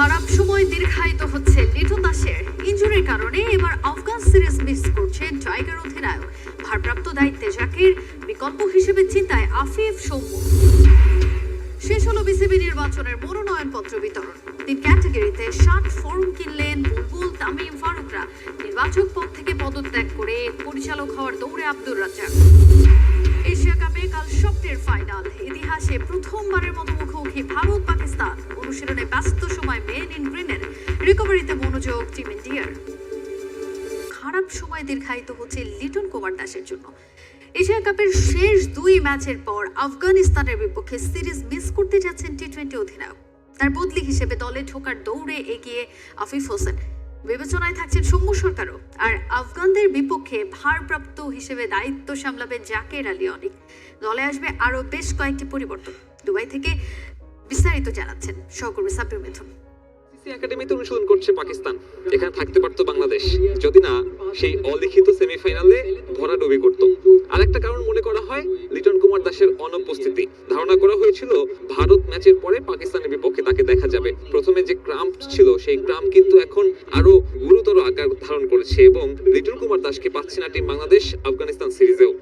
খারাপ সময় দীর্ঘায়িত হচ্ছে লিটন দাসের। ইঞ্জুরির কারণে এবার আফগান সিরিজ মিস করছেন টাইগার অধিনায়ক। ভারপ্রাপ্ত দায়িত্বে জাকির, বিকল্প হিসেবে চিন্তায় আফিফ সৌম্য। শেষ হলো বিসিবি নির্বাচনের মনোনয়নপত্র বিতরণ। তিন ক্যাটাগরিতে ষাট ফর্ম কিনলেন বুলবুল তামিম ফারুকরা। নির্বাচক পদ থেকে পদত্যাগ করে পরিচালক হওয়ার দৌড়ে আব্দুর রাজ্জাক। এশিয়া কাপে কাল স্বপ্নের ফাইনাল। ইতিহাসে প্রথমবারের মতো মুখোমুখি ভারত পাকিস্তান অনুশীলনে ব্যস্ত টিম ইন্ডিয়ার খারাপ সময় দীর্ঘায়িত হচ্ছে লিটন কুমার দাসের জন্য। এশিয়া কাপের শেষ দুই ম্যাচের পর আফগানিস্তানের বিপক্ষে সিরিজ মিস করতে যাচ্ছেন টি টোয়েন্টি অধিনায়ক। তার বদলি হিসেবে দলে ঢোকার দৌড়ে এগিয়ে আফিফ হোসেন। বিবেচনায় থাকছেন সৌম্য সরকারও। আর আফগানদের বিপক্ষে ভারপ্রাপ্ত হিসেবে দায়িত্ব সামলাবেন জাকের আলী অনিক। দলে আসবে আরও বেশ কয়েকটি পরিবর্তন। দুবাই থেকে বিস্তারিত জানাচ্ছেন সহকর্মী সাব্বির মিথুন। একাডেমিতে অনুশীলন করছে পাকিস্তান। এখানে থাকতে পারতো বাংলাদেশ। যদি না, সেই অলিখিত সেমিফাইনালে ভরাডুবি করত। আর একটা কারণ মনে করা হয়, লিটন কুমার দাসের অনুপস্থিতি। ধারণা করা হয়েছিল, ভারত ম্যাচের পরে পাকিস্তানের বিপক্ষে তাকে দেখা যাবে। প্রথমে যে ক্রাম্প ছিল, সেই ক্রাম্প কিন্তু এখন আরও গুরুতর আকার ধারণ করেছে এবং লিটন কুমার দাসকে পাচ্ছে না টিম বাংলাদেশ আফগানিস্তান সিরিজেও।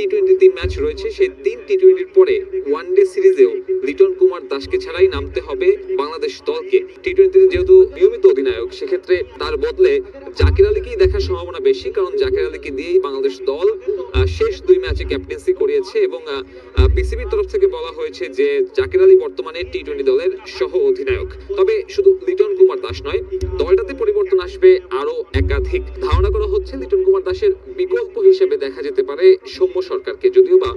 টি টোয়েন্টি তিন ম্যাচ রয়েছে, সেই তিন টি টোয়েন্টির পরে ওয়ান ডে সিরিজেও লিটন কুমার দাসকে ছাড়াই নামতে হবে বাংলাদেশ দলকে। টি টোয়েন্টিতে যেহেতু নিয়মিত অধিনায়ক, সেক্ষেত্রে তার বদলে জাকির আলীকেই দেখার সম্ভাবনা বেশি, কারণ জাকির আলীকে দিয়েই বাংলাদেশ দল ম্যাচে ক্যাপ্টেন্সি করিয়েছে এবং বিসিবির তরফ থেকে বলা হয়েছে যে জাকির আলী বর্তমানে টি টোয়েন্টি দলের সহ অধিনায়ক। তবে শুধু লিটন কুমার দাস নয়, দলটাতে পরিবর্তন আসবে আরও একাধিক। ধারণা করা হচ্ছে লিটন কুমার দাসের বিকল্প হিসেবে দেখা যেতে পারে সৌম্য সরকারকে। যদিও বা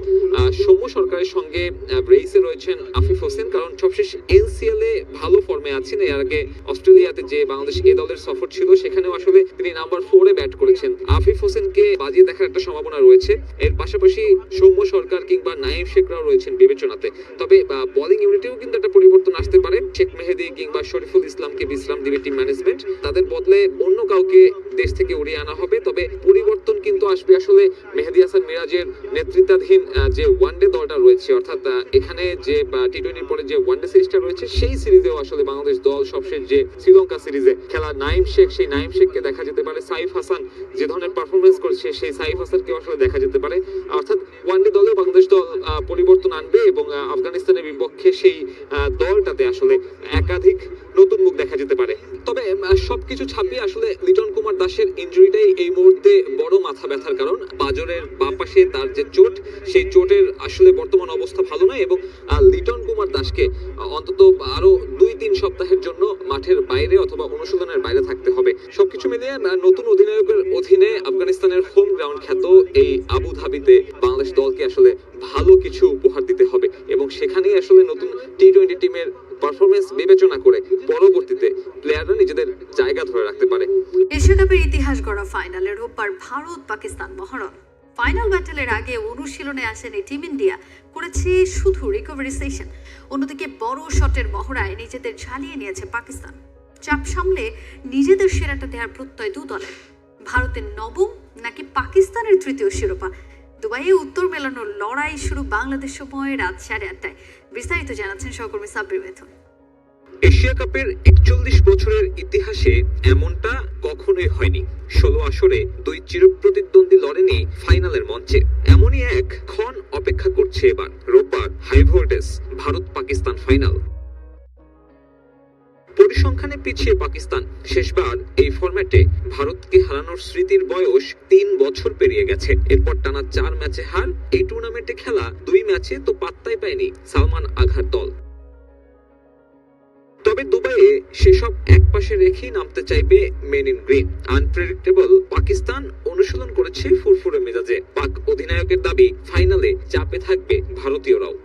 সৌম্য সরকারের সঙ্গে রেইসে রয়েছেন আফিফ হোসেন, কারণ সবশেষ এনসিএল এ ভালো ফর্মে আছেন। এর আগে অস্ট্রেলিয়াতে যে বাংলাদেশ এ দলের সফর ছিল, সেখানেও আসলে তিনি নাম্বার ফোরে ব্যাট করেছেন। আফিফ হোসেনকে বাজিয়ে দেখার একটা সম্ভাবনা রয়েছে। এর পাশাপাশি সৌম্য সরকার কিংবা নাইম শেখরাও রয়েছেন বিবেচনাতে। তবে বোলিং ইউনিটেও কিন্তু একটা পরিবর্তন আসতে পারে। শেখ মেহেদি কিংবা শরীফুল ইসলামকে বিশ্রাম দিবে টিম ম্যানেজমেন্ট তাদের বদলে অন্য কাউকে দেশ থেকে উড়িয়ে আনা হবে। তবে পরিবর্তন কিন্তু আসবে আসলে মেহেদি হাসান মিরাজের নেতৃত্বাধীন যে ওয়ানডে দলটা রয়েছে, অর্থাৎ এখানে যে টি টোয়েন্টির পরে যে ওয়ানডে সিরিজটা রয়েছে, সেই সিরিজেও আসলে বাংলাদেশ দল সবশেষ যে শ্রীলঙ্কা সিরিজে খেলা নাইম শেখ, সেই নাইম শেখকে দেখা যেতে পারে। সাইফ হাসান যে ধরনের পারফরমেন্স করছে, সেই সাইফ হাসানকে আসলে দেখা যেতে পারে। অর্থাৎ ওয়ানডে দলেও বাংলাদেশ দল পরিবর্তন আনবে এবং আফগানিস্তানের বিপক্ষে সেই দলটাতে আসলে একাধিক নতুন মুখ দেখা যেতে পারে। তবে সবকিছু ছাপিয়ে আসলে লিটন কুমার দাসের ইনজুরিটাই এই মুহূর্তে বড় মাথা ব্যথার কারণ। পাজরের বাঁ পাশে তার যে চোট, সেই চোটের আসলে বর্তমান অবস্থা ভালো নয় এবং লিটন কুমার দাসকে অন্তত আরও সপ্তাহের জন্য মাঠের বাইরে অথবা অনুশীলনের বাইরে থাকতে হবে। সবকিছু মিলিয়ে নতুন অধিনায়কের অধীনে আফগানিস্তানের হোম গ্রাউন্ড খ্যাত এই আবু ধাবিতে বাংলাদেশ দলকে আসলে ভালো কিছু উপহার দিতে হবে এবং সেখানেই আসলে নতুন টি টোয়েন্টি টিমের পারফরমেন্স বিবেচনা করে পরবর্তীতে প্লেয়াররা নিজেদের জায়গা ধরে রাখতে পারে। এশিয়া কাপের ইতিহাস গড়া ফাইনালে রোববার ভারত পাকিস্তান মহরণ। ফাইনাল ব্যাটেলের আগে অনুশীলনে আসেনি টিম ইন্ডিয়া করেছে শুধু রিকভারি সেশন অন্যদিকে বড় শটের মহড়ায় নিজেদের ঝালিয়ে নিয়েছে পাকিস্তান। চাপ সামলে নিজেদের সেরাটা দেওয়ার প্রত্যয় দু দলের। ভারতের নবম নাকি পাকিস্তানের তৃতীয় শিরোপা? দুবাইয়ে উত্তর মেলানোর লড়াই শুরু বাংলাদেশ সময় রাত সাড়ে আটটায়। বিস্তারিত জানাচ্ছেন সহকর্মী সাব্বির মেথুন। এশিয়া কাপের একচল্লিশ বছরের ইতিহাসে এমনটা কখনোই হয়নি। ষোলো আসরে দুই চিরপ্রতিদ্বন্দ্বী লড়েনি ফাইনালের মঞ্চে। এমনই এক ক্ষণ অপেক্ষা করছে এবার রোববার high voltage Bharat Pakistan final. পরিসংখ্যানে পিছিয়ে পাকিস্তান। শেষবার এই ফরম্যাটে ভারতকে হারানোর স্মৃতির বয়স তিন বছর পেরিয়ে গেছে। এরপর টানা চার ম্যাচে হার, এই টুর্নামেন্টে খেলা দুই ম্যাচে তো পাত্তাই পায়নি সালমান আঘার দল। তবে দুবাইয়ে সেসব এক পাশে রেখেই নামতে চাইবে men in green. Unpredictable Pakistan অনুশীলন করেছে ফুরফুরে মেজাজে। পাক অধিনায়কের দাবি ফাইনালে চাপে থাকবে ভারতীয়রাও।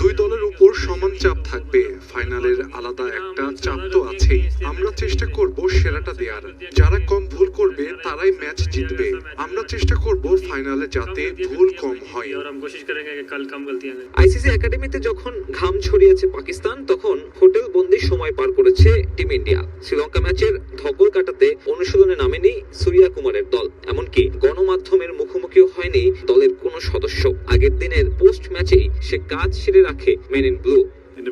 দুই দলের উপর সমান চাপ থাকবে। ফাইনালের আলাদা একটা চাপ তো আছে। আছেই আমরা চেষ্টা করব সেরাটা দেওয়ার যারা কম ভুল করবে, তারাই ম্যাচ জিতবে। আমরা চেষ্টা করব ফাইনালে যাতে ভুল কম হয়। আইসিসি একাডেমিতে যখন ঘাম ছড়িয়েছে পাকিস্তান, তখন হোটেল বন্দি সময় পার করেছে টিম ইন্ডিয়া। শ্রীলঙ্কা ম্যাচের ধকল কাটাতে অনুশীলনে নামেনি সুরিয়া কুমারের দল। এমনকি গণমাধ্যমের মুখোমুখিও হয়নি দলের কোনো সদস্য। আগের দিনের পোস্ট ম্যাচেই সে কাজ সেরে রাখে men in blue.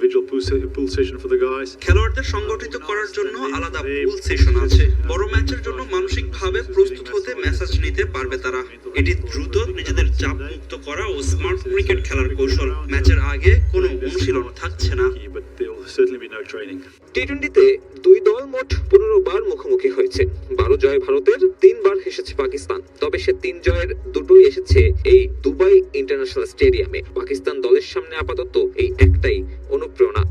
Individual pool, se- pool session for the guys. খেলোয়াড়দের সংগঠিত করার জন্য আলাদা পুল সেশন আছে। বড় ম্যাচের জন্য মানসিকভাবে প্রস্তুত হতে মেসেজ নিতে পারবে তারা। এটি দ্রুত নিজেদের চাপ মুক্ত করা ও স্মার্ট ক্রিকেট খেলার কৌশল। ম্যাচের আগে কোনো অনুশীলন থাকছে না. টি টোয়েন্টিতে দুই দল মোট পনেরো বার মুখোমুখি হয়েছে। বারো জয় ভারতের তিনবার হেসেছে পাকিস্তান। তবে সে তিন জয়ের দুটোই এসেছে এই দুবাই ইন্টারন্যাশনাল স্টেডিয়ামে। পাকিস্তান দলের সামনে আপাতত এই একটাই অনুপ্রেরণা।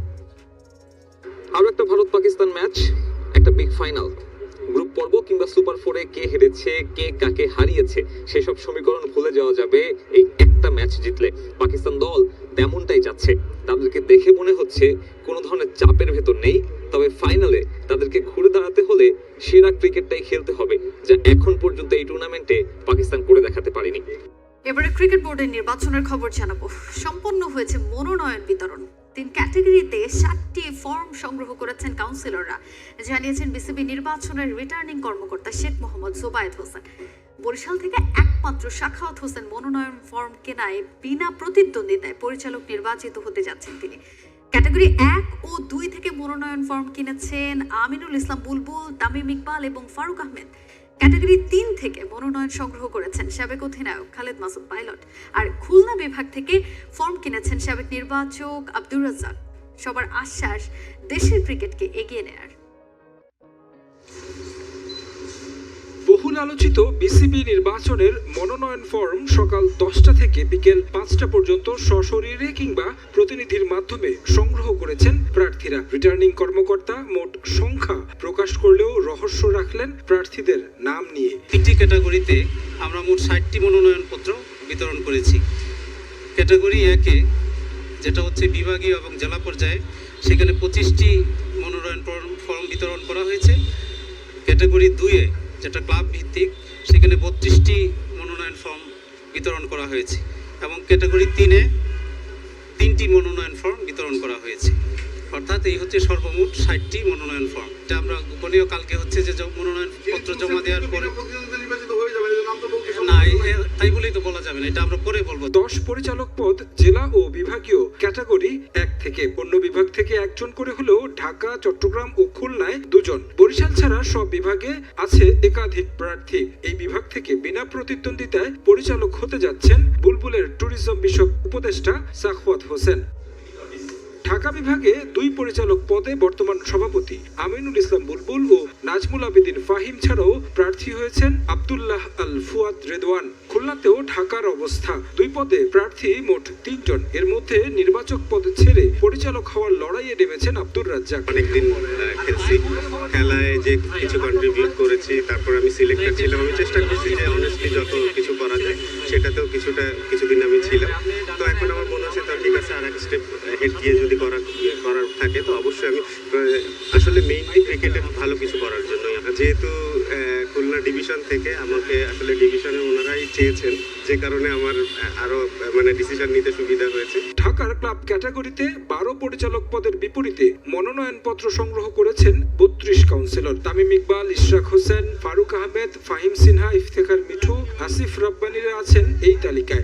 আরও একটা ভারত পাকিস্তান ম্যাচ একটা বিগ ফাইনাল গ্রুপ পর্ব কিংবা সুপার ফোরে কে হেরেছে, কে কাকে হারিয়েছে, সেসব সমীকরণ ভুলে যাওয়া যাবে। এই একটা ম্যাচ জিতলে পাকিস্তান দল তেমনটাই যাচ্ছে তাদেরকে দেখে মনে হচ্ছে কোনো ধরনের চাপের ভেতর নেই, তবে ফাইনালে তাদেরকে ঘুরে দাঁড়াতে হলে সেরা ক্রিকেটটাই খেলতে হবে, যা এখন পর্যন্ত এই টুর্নামেন্টে পাকিস্তান করে দেখাতে পারেনি। এবারে ক্রিকেট বোর্ডের নির্বাচনের খবর জানাব। সম্পন্ন হয়েছে মনোনয়ন বিতরণ। তিন ক্যাটাগরিতে ষাটটি ফর্ম সংগ্রহ করেছেন কাউন্সিলররা। জানিয়েছেন বিসিবি নির্বাচনের রিটার্নিং কর্মকর্তা শেখ মোহাম্মদ জোবায়েদ হোসেন। বরিশাল থেকে একমাত্র শাখাওয়াত হোসেন মনোনয়ন ফর্ম কেনায় বিনা প্রতিদ্বন্দ্বিতায় পরিচালক নির্বাচিত হতে যাচ্ছেন তিনি। ক্যাটাগরি এক ও দুই থেকে মনোনয়ন ফর্ম কিনেছেন আমিনুল ইসলাম বুলবুল, তামিম ইকবাল এবং ফারুক আহমেদ। ক্যাটাগরি তিন থেকে মনোনয়ন সংগ্রহ করেছেন সাবেক অধিনায়ক খালেদ মাসুদ পাইলট আর খুলনা বিভাগ থেকে ফর্ম কিনেছেন সাবেক নির্বাচক আব্দুর রাজ্জাক। সবার আশ্বাস দেশের ক্রিকেটকে এগিয়ে নেয়ার। বহুল আলোচিত বিসিবি নির্বাচনের মনোনয়ন ফর্ম সকাল দশটা থেকে বিকেল পাঁচটা পর্যন্ত সশরীরে কিংবা প্রতিনিধির মাধ্যমে সংগ্রহ করেছেন প্রার্থীরা। রিটার্নিং কর্মকর্তা মোট সংখ্যা প্রকাশ করলেও রহস্য রাখলেন প্রার্থীদের নাম নিয়ে। তিনটি ক্যাটাগরিতে আমরা মোট ষাটটি মনোনয়নপত্র বিতরণ করেছি। ক্যাটাগরি একে, যেটা হচ্ছে বিভাগীয় এবং জেলা পর্যায়ে, সেখানে পঁচিশটি মনোনয়ন ফর্ম- বিতরণ করা হয়েছে। ক্যাটাগরি দুয়ে যেটা ক্লাব ভিত্তিক, সেখানে বত্রিশটি মনোনয়ন ফর্ম বিতরণ করা হয়েছে এবং ক্যাটাগরি তিনে তিনটি মনোনয়ন ফর্ম বিতরণ করা হয়েছে। অর্থাৎ এই হচ্ছে সর্বমোট ষাটটি মনোনয়ন ফর্ম এটা আমরা গোপনীয় কালকে হচ্ছে যে মনোনয়ন পত্র জমা দেওয়ার পরে তাই বলেই তো বলা যাবে না এটা আমরা পরে বলব। দশ পরিচালক পদ জেলা ও বিভাগীয় ক্যাটাগরি এক থেকে অন্য বিভাগ থেকে একজন করে হলেও ঢাকা চট্টগ্রাম ও খুলনায় দুজন। বরিশাল ছাড়া সব বিভাগে আছে একাধিক প্রার্থী। এই বিভাগ থেকে বিনা প্রতিদ্বন্দ্বিতায় পরিচালক হতে যাচ্ছেন বুলবুলের ট্যুরিজম বিষয়ক উপদেষ্টা সাখওয়াত হোসেন। ঢাকা বিভাগে দুই পরিচালক পদে বর্তমান সভাপতি আমিনুল ইসলাম বুলবুল ও নাজমুল আবেদিন ফাহিম ছাড়াও প্রার্থী হয়েছেন আব্দুল্লাহ আল ফুয়াদ রেদওয়ান। খুলনাতেও ঢাকার অবস্থা। দুই পদে প্রার্থী মোট তিনজন। এর মধ্যে নির্বাচক পদ ছেড়ে পরিচালক হওয়ার লড়াইয়ে নেমেছেন আব্দুর রাজ্জাক। অনেকদিন খেলছি। খেলায় যে কিছু কন্ট্রিবিউট করেছি, তারপর আমি সিলেক্টেড ছিলাম। আমি চেষ্টা করছি যে অনেস্টলি যত কিছু করা যায়, সেটাতেও কিছুটা, কিছুদিন আমি ছিলাম। তো এখন আমার মনে হচ্ছে আর এক স্টেপ হেড গিয়ে যদি করার করার থাকে তো অবশ্যই আমি আসলে মেইনলি ক্রিকেটে ভালো কিছু করার জন্য যেহেতু খুলনা ডিভিশন থেকে আমাকে আসলে ডিভিশনে ওনারাই চেয়েছেন যে কারণে আমার আহ, আরও মানে ডিসিশন নিতে সুবিধা হয়েছে। ঢাকার ক্লাব ক্যাটাগরিতে বারো পরিচালক পদের বিপরীতে মনোনয়নপত্র সংগ্রহ করেছেন বত্রিশ কাউন্সিলর। তামিম ইকবাল ইশরাক হোসেন ফারুক আহমেদ ফাহিম সিনহা ইফতেখার মিঠু আসিফ রব্বানিরা আছেন এই তালিকায়।